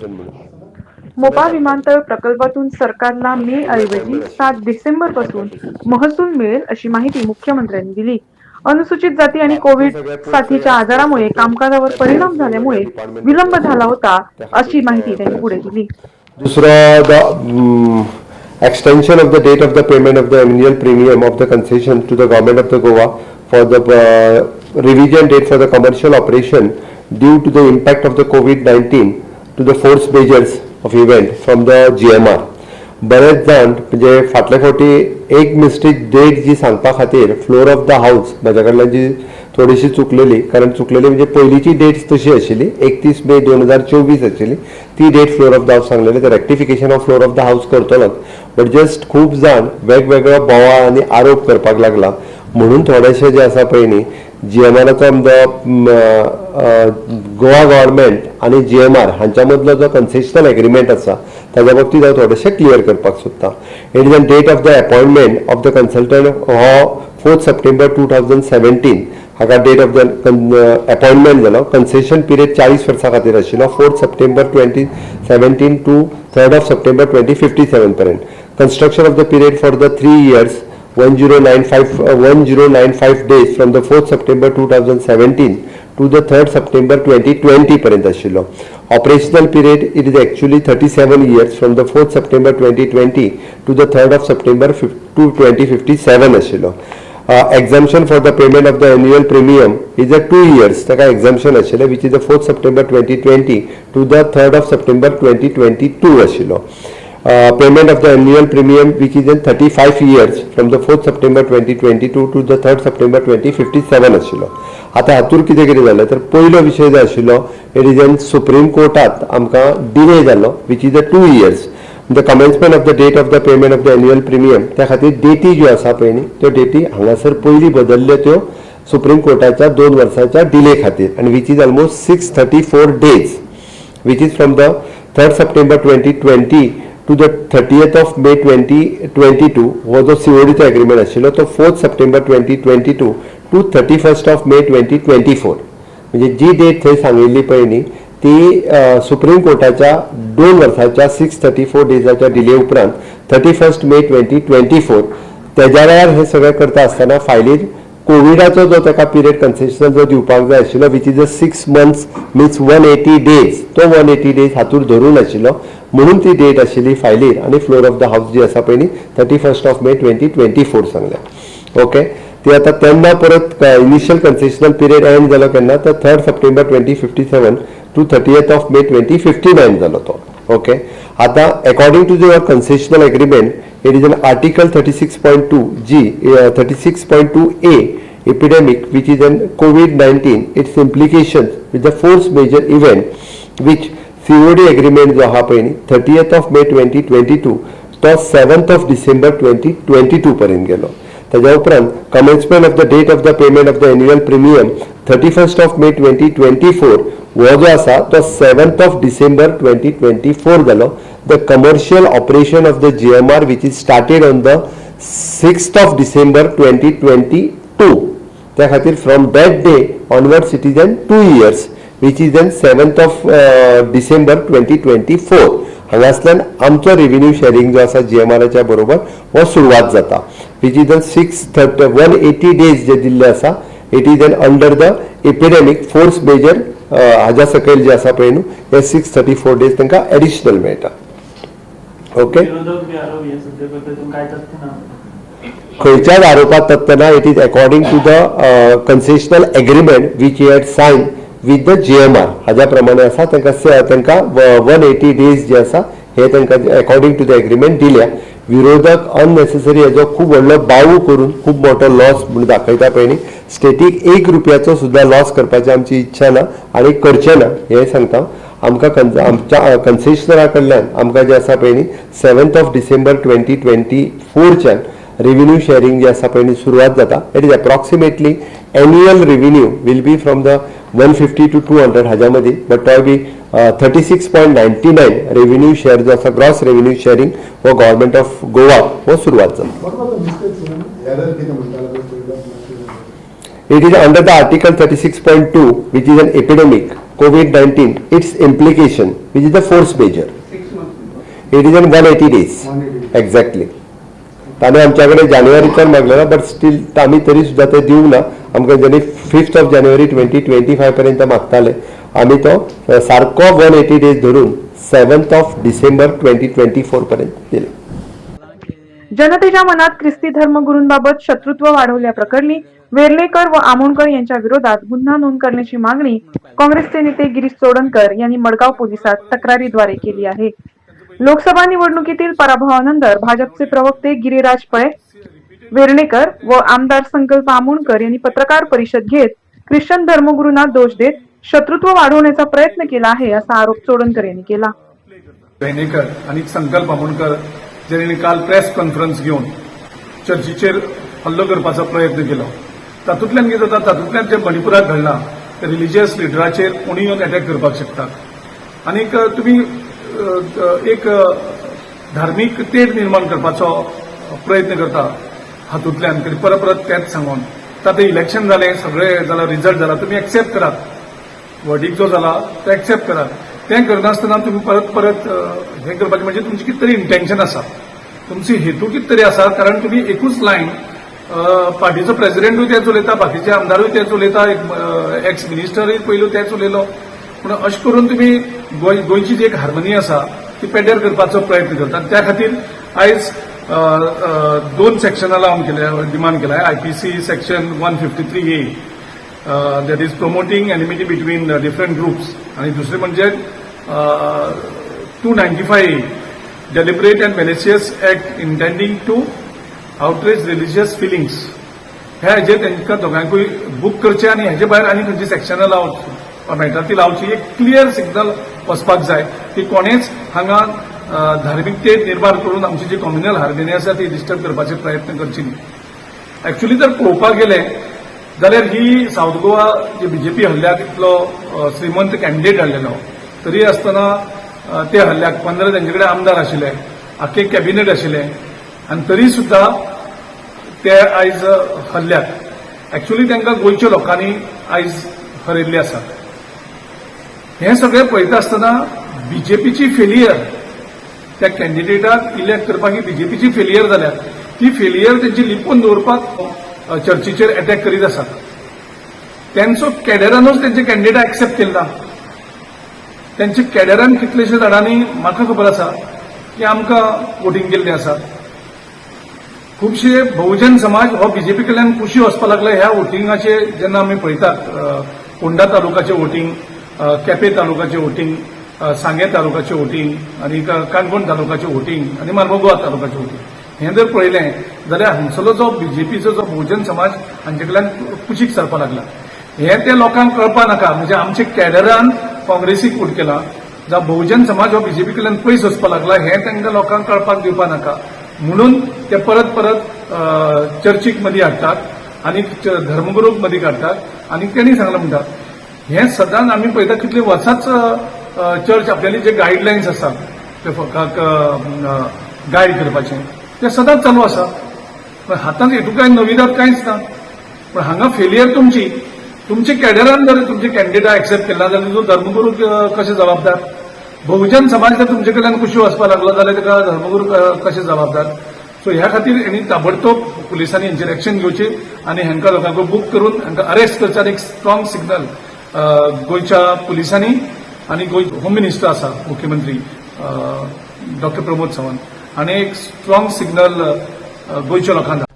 आयोजन म्हणून. मोपा विमानतळ प्रकल्पातून सरकारला मे ऐवजी सात डिसेंबरपासून. महसूल मिळेल अशी माहिती मुख्यमंत्र्यांनी दिली. अनुसूचित जाती आणि कोविड साथीच्या आजारामुळे कामकाजावर परिणाम झाल्यामुळे विलंब झाला होता अशी माहिती त्यांनी पुढे दिली. दुसरा extension of the date of the payment of the annual premium of the concession to the government of the Goa for the revision date for the commercial operation due to the impact of the covid nineteen to the force majeure of event from the G M R बरेच जाण म्हणजे फाटले फावटी एक mistake date जी सांगपा खातीर floor of the house म्हज्या कडल्यान जी थोडीशी चुकलेली कारण चुकलेली म्हणजे पयलींची डेट तशी आशिल्ली एकतीस मे दोन हजार चोवीस आशिल्ली ती date floor of the house सांगलेली तर rectification of floor of the house करतलोच. But just खूब जाण वेगवेगळो बोवाळ आनी आरोप करपाक लागला. म्हणून थोडेशे जे आसा पळय न्ही जी एम आराचो गोवा गव्हर्मेंट आणि जी एम आर हांच्या मदलो जो कन्सेशनल एग्रीमेंट आसा ताच्या बाबतीत हांव थोडेशें क्लियर करपाक सोदतां it is a date of the appointment of the consultant हो fourth September two thousand seventeen हाका डेट ऑफ द अपॉइंटमेंट जालो कन्सेशन पिरियड चाळीस वर्सां खातीर आशिल्लो. Fourth September twenty seventeen to third of September twenty fifty seven पर्यंत construction of the period for the three years one zero nine five one zero nine five days from the fourth September two thousand seventeen to the third September twenty twenty पर्यंत आशिल्लो operational period it is actually thirty seven years from the fourth September twenty twenty to the third of September to twenty fifty seven आशिल्लो exemption for the payment of the annual premium is a two years ताका exemption आशिल्लें which is the fourth September twenty twenty to the third of September twenty twenty two आशिल्लो Uh, payment of the annual premium which is in 35 years from the 4th September 2022 to the 3rd September 2057 आशिल्लो आतां हातूंत कितें कितें जालें तर पयलो विशय जो आशिल्लो इट इज इन सुप्रीम कोर्टात आमकां डिले जालो which is a two years the commencement of the date of the payment of the annual premium त्या खातीर डेटी ज्यो आसा पळय न्ही त्यो डेटी हांगासर पयलीं बदलल्यो त्यो सुप्रीम कोर्टाच्या दोन वर्सांच्या डिले खातीर आनी which is almost six thirty four days which is from the third September twenty twenty to the thirtieth of May twenty twenty two हो जो सीओडीचा एग्रीमेंट आशिल्लो तो fourth September twenty twenty two to thirty first of May twenty twenty four म्हणजे जी date थंय सांगिल्ली पळय न्ही ती सुप्रीम कोर्टाच्या दोन वर्साच्या सिक्स थर्टी फोर डेजाच्या डिले उपरांत thirty first May twenty twenty four तेज्या वेळार हे सगळें करता आसतना फायलीर कोविडाचो जो ताका पिरियड कन्सेशन जो दिवपाक जाय आशिल्लो which is a six months means one eighty days तो वन एटी डेज हातूर धरून आशिल्लो. म्हणून ती डेट आशिल्ली फायलीर आनी फ्लोर ऑफ द हाऊस जी आसा पळय न्ही thirty first of May twenty twenty four सांगल्या. ओके ती आता तेन्ना परत इनिशियल कन्सेशनल पिरियड एंड जालो केन्ना तर third September twenty fifty seven to thirtieth of May twenty fifty nine जालो तो. ओके आता according to your concessional agreement it is an article 36.2 g uh, 36.2 a epidemic which is an covid-19 its implications with the force major event which COD agreement जो हा पळय न्ही thirtieth of May twenty twenty two तो seventh of December twenty twenty two पर्यंत गेलो. ताज्या उपरांत commencement of the date of the payment of the annual premium thirty first of May twenty twenty four हो जो आसा तो seventh of December twenty twenty four जालो the commercial operation of the G M R which is started on the sixth of December twenty twenty two त्या खातीर from that day onward citizen two years which is an seventh of December twenty twenty four हांगासल्यान आमचो revenue sharing जो आसा G M आराच्या बरोबर हो सुरवात जाता. Which is an six thirty one eighty days जे दिल्ले आसा it is then under the epidemic force majeure हाज्या सकयल जे आसा पळय न्हू हे सिक्स थर्टी फोर डेज तांकां एडिशनल मेळटा ओके खंयच्याच आरोपात तत्तना it is according to the concessional agreement which had signed with the G M R हाज्या प्रमाणे आसा तांकां तांकां वन एटी डेज जे आसा हे तांकां अकॉर्डिंग टू द एग्रीमेंट दिल्या. विरोधक अननेसेसरी हेजो खूब व्हडलो बावू करून खूब मोठो लॉस म्हणून दाखयता पळय न्ही स्टेटीक एक रुपयाचो सुद्दां लॉस करपाची आमची इच्छा ना आनी करचें ना हें सांगता आमकां कन आमच्या कन्सेशनरा कडल्यान आमकां जें आसा पळय न्ही seventh of December twenty twenty फोरच्यान revenue sharing जे आसा पळय न्ही सुरवात जाता. It is approximately annual revenue will be from the one fifty to two hundred हाज्या मदीं बट तो be thirty six point ninety nine revenue share जो आसा ग्रॉस रेव्हेन्यू शेअरिंग हो गव्हर्मेंट ऑफ गोवा हो सुरवात जाली it is under the article thirty six point two which is an epidemic covid nineteen its implication which is the force majeure it is an one eighty days exactly ताणे आमच्याकडे जानेवारीच्यान मागलेला but still आम्ही तरी सुद्धा ते देऊ ना. आमकां जेन्ना fifth of January twenty twenty five पर्यंत मागताले. आमी तो अ, सारको वन एटी डेज धरून seventh of December twenty twenty four पर्यंत दिला. जनतेच्या मनात ख्रिस्ती धर्मगुरूंबाबत शत्रुत्व वाढवल्याप्रकरणी वेर्लेकर व आमोणकर यांच्या विरोधात गुन्हा नोंद करण्याची मागणी काँग्रेसचे नेते गिरीश चोडणकर यांनी मडगाव पोलिसात तक्रारीद्वारे केली आहे. लोकसभा निवडणुकीतील पराभवानंतर भाजपचे प्रवक्ते गिरिराज पळे वेर्णेकर व आमदार संकल्प आमोणकर यांनी पत्रकार परिषद घेत ख्रिश्चन धर्मगुरूंना दोष देत शत्रुत्व वाढवण्याचा प्रयत्न केला आहे असा आरोप चोडणकर यांनी केला. वेर्णेकर आणि संकल्प आमोणकर ज्यांनी काल प्रेस कॉन्फरन्स घेवन चर्चीचेर हल्लो करपाचो प्रयत्न केलो. तातूंतल्यान कितें जाता तातूंतल्यान जें मणिपुराक घडलां ते रिलिजियस लिडराचेर कोणी येवन अटॅक करपाक शकतात. आनीक तुमी एक धार्मीक तेढ निर्माण करपाचो प्रयत्न करता. हातूंतल्यान तरी परत परत तेंच सांगून. तातूंत इलेक्शन जालें सगळें जालां रिजल्ट जाला तुमी एक्सेप्ट करात वर्डीक जो जाला तो एक्सेप्ट करात तें करनासतना तुम्ही परत परत हें करपाचें म्हणजे तुमची कितें तरी इंटेन्शन आसा तुमची हेतू कितें तरी आसा कारण तुमी एकूच लायन पार्टीचो प्रेसिडेंटूय तेच उलयता बाकीचे आमदारूय तेच उलयता एक एक्स मिनिस्टरूय पयलू तेच उलयलो पूण अशें करून तुमी गोंय गोंयची जी एक हार्मनी आसा ती पेड्यार करपाचो प्रयत्न करतात त्या खातीर आयज दोन सेक्शनां लावन केल्या डिमांड केला IPC section one fifty three A that is promoting enmity between different groups आणि दुसरे म्हणजे two ninety five deliberate and malicious act intending to outrage religious feelings हे हेजे तांकां दोगांकूय बूक करचे आनी हेजे भायर आनी खंयची सेक्शनां लावची मेळटा ती लावची. एक क्लियर सिग्नल वचपाक जाय की कोणेच हांगा धार्मिकतेत निर्माण करून आमची जी कॉम्युनल हार्मोनी आसा ती डिस्टर्ब करपाचे प्रयत्न करची. न्ही एक्चुली जर पळोवपाक गेले जाल्यार ही साऊथ गोवा जे बीजेपी हल्ल्याक इतलो श्रीमंत कॅन्डिडेट हाडलेलो तरी आसतना ते हल्ल्याक पंदरा तेंचे कडेन आमदार आशिल्ले आख्खे कॅबिनेट आशिल्ले आनी तरी सुद्धा ते आयज हल्ल्याक एक्चुली तांकां गोंयच्या लोकांनी आयज हरयल्ले आसा हे सगळें पळयता आसतना बीजेपीची फेलियर त्या कॅन्डिडेटाक इलेक्ट करपाक ही बीजेपीची फेलियर जाल्या ती फेलियर तेंची लिपोवन दवरपाक चर्चीचेर अटॅक करीत आसात त्यांचो कॅडरानूच तेंचे कॅन्डिडेट एक्सेप्ट केला ना त्यांचे कॅडरान कितलेशे जाणांनी म्हाका खबर आसा की आमकां वोटींग केल्लें आसा खुबशे बहुजन समाज हो बीजेपी कडल्यान कुशी वचपाक लागला ह्या वोटिंगाचे जेन्ना आमी पळयतात फोंडा तालुकाचे वोटींग केपे केपें वोटींग सांगे तालुक्याचे वोटींग आनी काणकोण तालुकाचे वोटींग आनी मार्मोगोवा तालुकाचें वोटींग हें जर पळयलें जाल्यार हांगसरलो जो बीजेपीचो जो बहुजन समाज हांचे कडल्यान कुशीक सरपाक लागला. हें ते लोकांक कळपा नाका. म्हणजे आमच्या कॅडरान काँग्रेसीक फूट केला. जावं बहुजन समाज हो बीजेपी कडल्यान पयस वचपाक लागला हें तांकां लोकांक कळपाक दिवपा नाका. म्हणून ते परत परत चर्चीक मदीं हाडटात आनी च- धर्मगुरूक मदीं काडटात आनी तेणी सांगला म्हणटात हें सदांच आमी पळयता कितले वर्सांच चर्च आपल्याली जे गायडलायन्स आसा ते फकाक गायड करपाचें. तें सदांच चालू आसा पण हातांत हेतून कांय? नविदात कांयच ना. पण हांगा फेलियर तुमची. तुमच्या कॅडरान जर तुमचे कॅन्डिडेट एक्सेप्ट केला जाल्यार तो धर्मगुरू कशें जबाबदार? बहुजन समाज जर तुमचे कडल्यान कुशी वचपाक लागलो जाल्यार ताका धर्मगुरू कशें जबाबदार? सो ह्या खातीर हेणी ताबडतोब पुलिसांनी हेंचेर एक्शन घेवची आनी हांकां लोकांक बूक करून हांकां अरेस्ट करच्यार एक स्ट्रॉंग सिग्नल गोंयच्या पुलिसांनी आनी गोंय होम मिनिस्टर आसा मुख्यमंत्री डॉक्टर प्रमोद सावंत हाणें एक स्ट्रॉंग सिग्नल गोंयच्या लोकांक